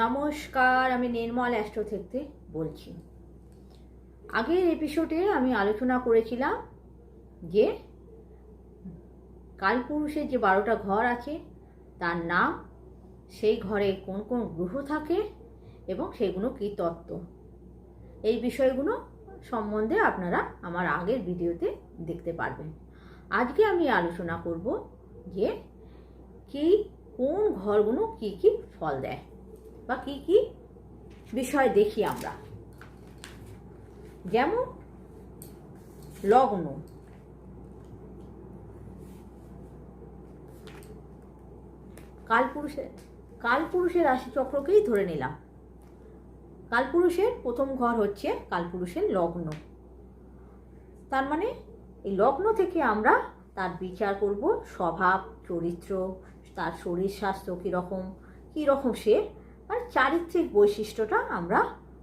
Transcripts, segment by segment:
নমস্কার, আমি নির্মল অ্যাস্ট্রো থেকে বলছি। আগের এপিসোডে আমি আলোচনা করেছিলাম যে কালপুরুষের যে বারোটা ঘর আছে, তার নাম, সেই ঘরে কোন কোন গ্রহ থাকে এবং সেগুলো কী তত্ত্ব। এই বিষয়গুলো সম্বন্ধে আপনারা আমার আগের ভিডিওতে দেখতে পারবেন। আজকে আমি আলোচনা করব যে কি, কোন ঘরগুলো কি কি ফল দেয়। বা কি কি? বিষয় দেখি আমরা। যেমন, লগ্ন। কালপুরুষের কালপুরুষের রাশিচক্রকেই ধরে নিলাম। কালপুরুষের প্রথম ঘর হচ্ছে কালপুরুষের লগ্ন। তার মানে এই লগ্ন থেকে আমরা তার বিচার করব, স্বভাব, চরিত্র, তার শরীর স্বাস্থ্য কীরকম কীরকম সে আর চারিত্রিক বৈশিষ্ট্যটা আমরা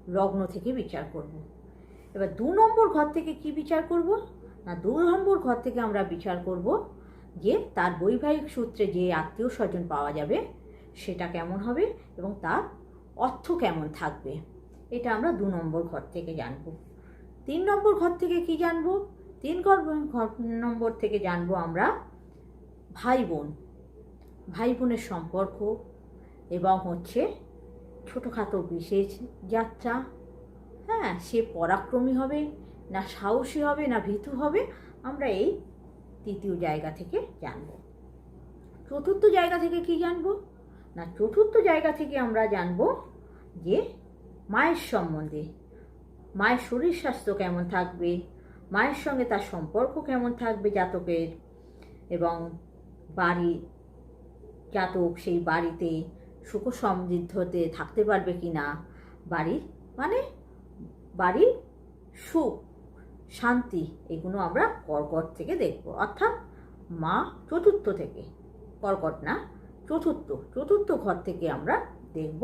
লগ্ন থেকে বিচার করব। এবার দু নম্বর ঘর থেকে কি বিচার করব? না, দু নম্বর ঘর থেকে আমরা বিচার করব যে তার বৈবাহিক সূত্রে যে আত্মীয় স্বজন পাওয়া যাবে, সেটা কেমন হবে এবং তার অর্থ কেমন থাকবে। এটা আমরা দু নম্বর ঘর থেকে জানব। তিন নম্বর ঘর থেকে কি জানব? তিন ঘর ঘর নম্বর থেকে জানব আমরা ভাই বোন। ভাই বোনের সম্পর্ক এবং হচ্ছে ছোটোখাটো বিশেষ যাত্রা। হ্যাঁ সে পরাক্রমী হবে, না সাহসী হবে, না ভীতু হবে, আমরা এই তৃতীয় জায়গা থেকে জানব। চতুর্থ জায়গা থেকে কি জানব? না, চতুর্থ জায়গা থেকে আমরা জানব যে মায়ের সম্বন্ধে, মায়ের শরীর স্বাস্থ্য কেমন থাকবে, মায়ের সঙ্গে তার সম্পর্ক কেমন থাকবে জাতকের, এবং বাড়ি জাতক সেই বাড়িতে সুখ সমৃদ্ধতে থাকতে পারবে কি না বাড়ির মানে বাড়ির সুখ, শান্তি, এগুলো আমরা কর্কট থেকে দেখব। অর্থাৎ মা চতুর্থ থেকে, কর্কট না, চতুর্থ চতুর্থ ঘর থেকে আমরা দেখব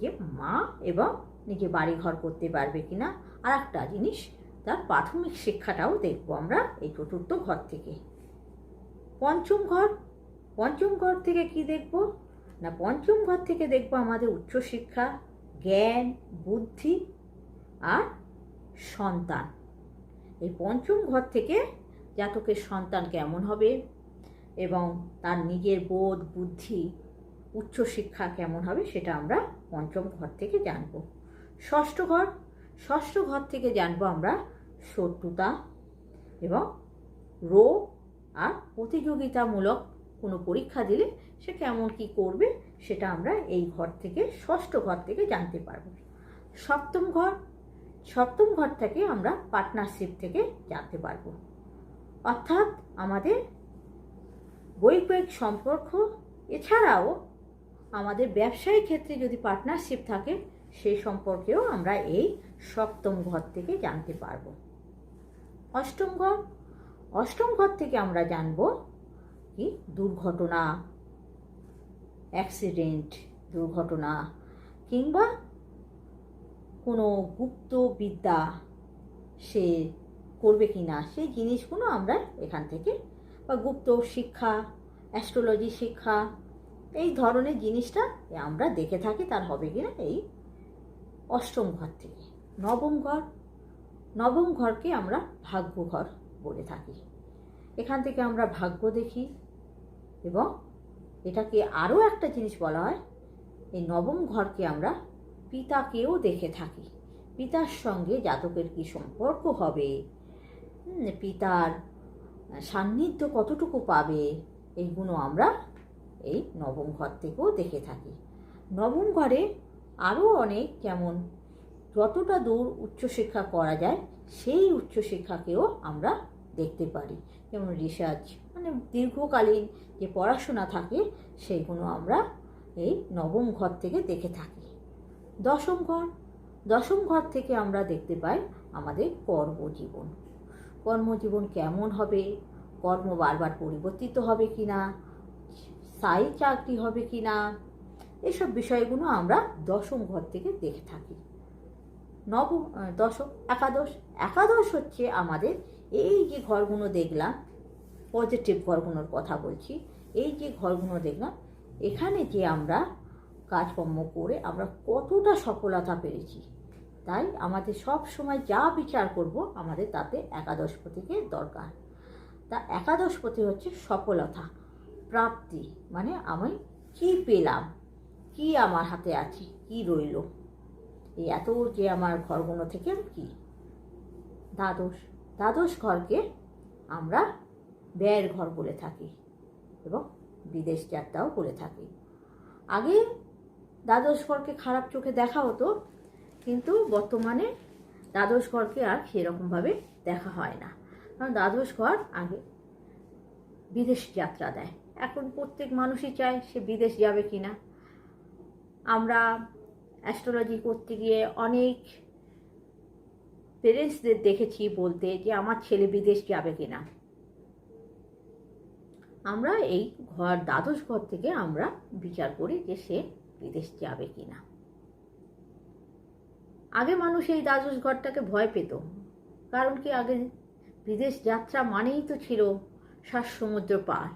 যে মা এবং নিজে বাড়ি ঘর করতে পারবে কি না আর একটা জিনিস, তার প্রাথমিক শিক্ষাটাও দেখব আমরা এই চতুর্থ ঘর থেকে। পঞ্চম ঘর পঞ্চম ঘর থেকে কি দেখব? না পঞ্চম ঘর থেকে দেখব আমাদের উচ্চশিক্ষা, জ্ঞান, বুদ্ধি আর সন্তান। এই পঞ্চম ঘর থেকে জাতকের সন্তান কেমন হবে এবং তার নিজের বোধ, বুদ্ধি, উচ্চশিক্ষা কেমন হবে সেটা আমরা পঞ্চম ঘর থেকে জানব। ষষ্ঠ ঘর ষষ্ঠ ঘর থেকে জানব আমরা শত্রুতা এবং রোগ আর প্রতিযোগিতামূলক কোনো পরীক্ষা দিলে সে কেমন কি করবে সেটা আমরা এই ঘর থেকে, ষষ্ঠ ঘর থেকে জানতে পারব। সপ্তম ঘর সপ্তম ঘর থেকে আমরা পার্টনারশিপ থেকে জানতে পারব। অর্থাৎ আমাদের বৈবাহিক সম্পর্ক, এছাড়াও আমাদের ব্যবসায়ী ক্ষেত্রে যদি পার্টনারশিপ থাকে সেই সম্পর্কেও আমরা এই সপ্তম ঘর থেকে জানতে পারব। অষ্টম ঘর অষ্টম ঘর থেকে আমরা জানব কি? দুর্ঘটনা অ্যাক্সিডেন্ট দুর্ঘটনা, কিংবা কোনো গুপ্ত বিদ্যা সে করবে কি না, সেই জিনিসগুলো আমরা এখান থেকে, বা গুপ্ত শিক্ষা অ্যাস্ট্রোলজি শিক্ষা, এই ধরনের জিনিসটা আমরা দেখে থাকি, তার হবে কি না এই অষ্টম ঘর থেকে। নবম ঘর, নবম ঘরকে আমরা ভাগ্য ঘর বলে থাকি। এখান থেকে আমরা ভাগ্য দেখি এবং এটাকে আরও একটা জিনিস বলা হয়, এই নবম ঘরকে আমরা পিতাকেও দেখে থাকি। পিতার সঙ্গে জাতকের কি সম্পর্ক হবে? পিতার সান্নিধ্য কতটুকু পাবে? এইগুলো আমরা এই নবম ঘর থেকেও দেখে থাকি। নবম ঘরে আরও অনেক যেমন যতটা দূর উচ্চশিক্ষা করা যায়, সেই উচ্চশিক্ষাকেও আমরা দেখতে পারি। যেমন রিসার্চ মানে দীর্ঘকালীন যে পড়াশোনা থাকে সেইগুলো আমরা এই নবম ঘর থেকে দেখে থাকি। দশম ঘর দশম ঘর থেকে আমরা দেখতে পাই আমাদের কর্মজীবন। কর্মজীবন কেমন হবে? কর্ম বারবার পরিবর্তিত হবে কি না স্থায়ী চাকরি হবে কি না এসব বিষয়গুলো আমরা দশম ঘর থেকে দেখে থাকি। নব দশম, একাদশ একাদশ হচ্ছে আমাদের এই যে ঘরগুলো দেখলাম পজিটিভ ঘরগুলোর কথা বলছি, এই যে ঘরগুলো দেখলাম, এখানে যে আমরা কাজকর্ম করে আমরা কতটা সফলতা পেয়েছি। তাই আমাদের সব সময় যা বিচার করব আমাদের তাতে একাদশপতিকে দরকার। তা একাদশপতি হচ্ছে সফলতা, প্রাপ্তি মানে আমি কি পেলাম, কি আমার হাতে আছে, কি রইল, এই এত যে আমার ঘরগুলো থেকে কি? দ্বাদশ। দ্বাদশ ঘরকে আমরা ব্যয়ের ঘর বলে থাকি এবং বিদেশ যাত্রাও বলে থাকি। আগে দ্বাদশ ঘরকে খারাপ চোখে দেখা হতো, কিন্তু বর্তমানে দ্বাদশ ঘরকে আর সেরকমভাবে দেখা হয় না। কারণ দ্বাদশ ঘর আগে বিদেশ যাত্রা দেয়। এখন প্রত্যেক মানুষই চায় সে বিদেশ যাবে কি না আমরা অ্যাস্ট্রোলজি করতে গিয়ে অনেক পেরেন্টসদের দেখেছি বলতে যে আমার ছেলে বিদেশ যাবে কি না আমরা এই ঘর, দ্বাদশ ঘর থেকে আমরা বিচার করি যে সে বিদেশ যাবে কি না আগে মানুষ এই দ্বাদশ ঘরটাকে ভয় পেত। কারণ কি? আগে বিদেশ যাত্রা মানেই তো ছিল শ্বাস সমুদ্র পার।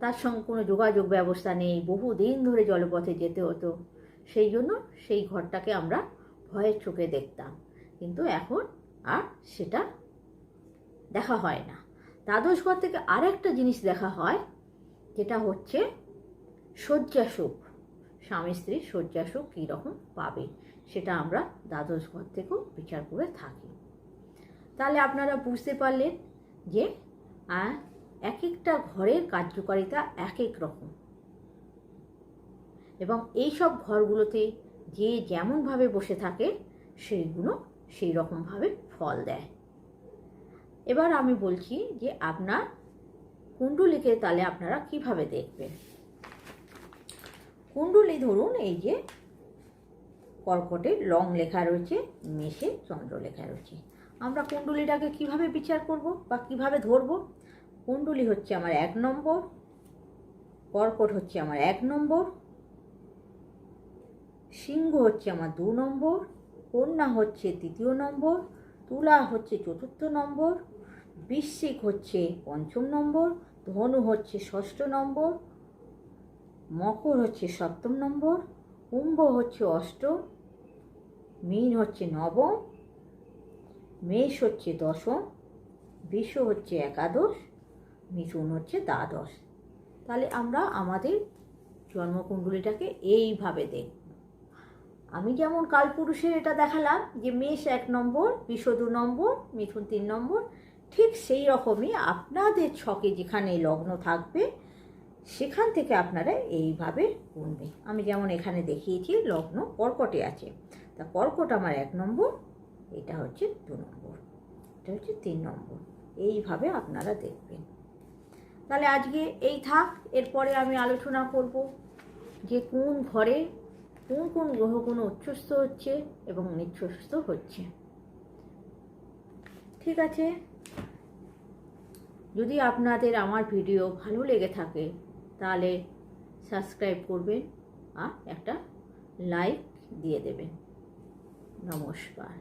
তার সঙ্গে কোনো যোগাযোগ ব্যবস্থা নেই। বহু দিন ধরে জলপথে যেতে হতো। সেই জন্য সেই ঘরটাকে আমরা ভয়ের চোখে দেখতাম। কিন্তু এখন আর সেটা দেখা হয় না। দ্বাদশ ঘর থেকে আরেকটা জিনিস দেখা হয়, যেটা হচ্ছে শয্যা সুখ স্বামী স্ত্রীর শয্যাসুখ কীরকম পাবে, সেটা আমরা দ্বাদশ ঘর থেকেও বিচার করে থাকি। তাহলে আপনারা বুঝতে পারলেন যে এক একটা ঘরের কার্যকারিতা এক এক রকম। এবং এই সব ঘরগুলোতে যে যেমনভাবে বসে থাকে, সেইগুলো সেই রকমভাবে ফল দেয়। এবার আমি বলছি যে আপনার কুণ্ডলিকে তাহলে আপনারা কীভাবে দেখবেন? কুণ্ডলি ধরুন, এই যে কর্কটে লং লেখা রয়েছে, মেষে চন্দ্র লেখা রয়েছে। আমরা কুণ্ডলিটাকে কীভাবে বিচার করব বা কীভাবে ধরব? কুণ্ডলি হচ্ছে আমার এক নম্বর, কর্কট হচ্ছে আমার এক নম্বর সিংহ হচ্ছে আমার দু নম্বর, কন্যা হচ্ছে তৃতীয় নম্বর, তুলা হচ্ছে চতুর্থ নম্বর, বৃশ্চিক হচ্ছে পঞ্চম নম্বর, ধনু হচ্ছে ষষ্ঠ নম্বর, মকর হচ্ছে সপ্তম নম্বর, কুম্ভ হচ্ছে অষ্টম, মীন হচ্ছে নবম, মেষ হচ্ছে দশম, বিষ হচ্ছে একাদশ, মিথুন হচ্ছে দ্বাদশ। তাহলে আমরা আমাদের জন্মকুণ্ডলীটাকে এইভাবে দেখব। আমি যেমন কালপুরুষের এটা দেখালাম যে মেষ এক নম্বর বিষ দু নম্বর, মিথুন তিন নম্বর, ঠিক সেই রকমই আপনাদের ছকে যেখানে লগ্ন থাকবে, সেখান থেকে আপনারা এইভাবে গুনবে আমি যেমন এখানে দেখিয়েছি, লগ্ন কর্কটে আছে। তা কর্কট আমার এক নম্বর, এটা হচ্ছে দু নম্বর, এটা হচ্ছে তিন নম্বর, এইভাবে আপনারা দেখবেন। তাহলে আজকে এই থাক, এরপরে আমি আলোচনা করব যে কোন ঘরে কোন কোন কোনো উচ্ছ্বস্ত হচ্ছে এবং নিচ্ছস্থ হচ্ছে। ঠিক আছে? যদি আপনাদের আমার ভিডিও ভালো লেগে থাকে, তাহলে সাবস্ক্রাইব করবেন আর একটা লাইক দিয়ে দেবেন। নমস্কার।